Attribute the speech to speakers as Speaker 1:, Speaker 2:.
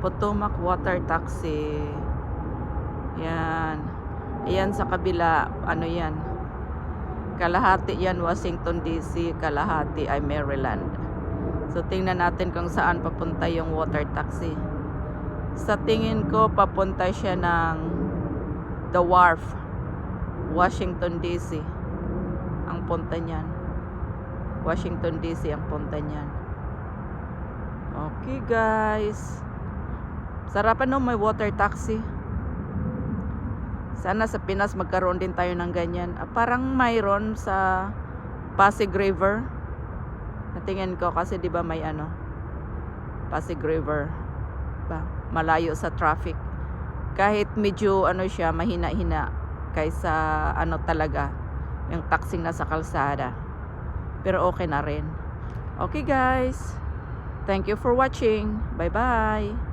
Speaker 1: Potomac Water Taxi. Yan. Ayan sa kabila, ano yan? Kalahati yan Washington DC, kalahati ay Maryland. So tingnan natin kung saan papunta yung water taxi. Sa tingin ko papunta siya ng The Wharf, Washington DC. Ang punta niyan. Washington DC ang punta niyan. Okay guys. Sarapan no may water taxi. Sana sa Pinas magkaroon din tayo ng ganyan. Ah, parang mayroon sa Pasig River. Natingin ko kasi 'di ba may ano Pasig River ba malayo sa traffic. Kahit medyo ano siya mahina-hina kaysa ano talaga yung taxing nasa kalsada. Pero okay na rin. Okay guys. Thank you for watching. Bye-bye.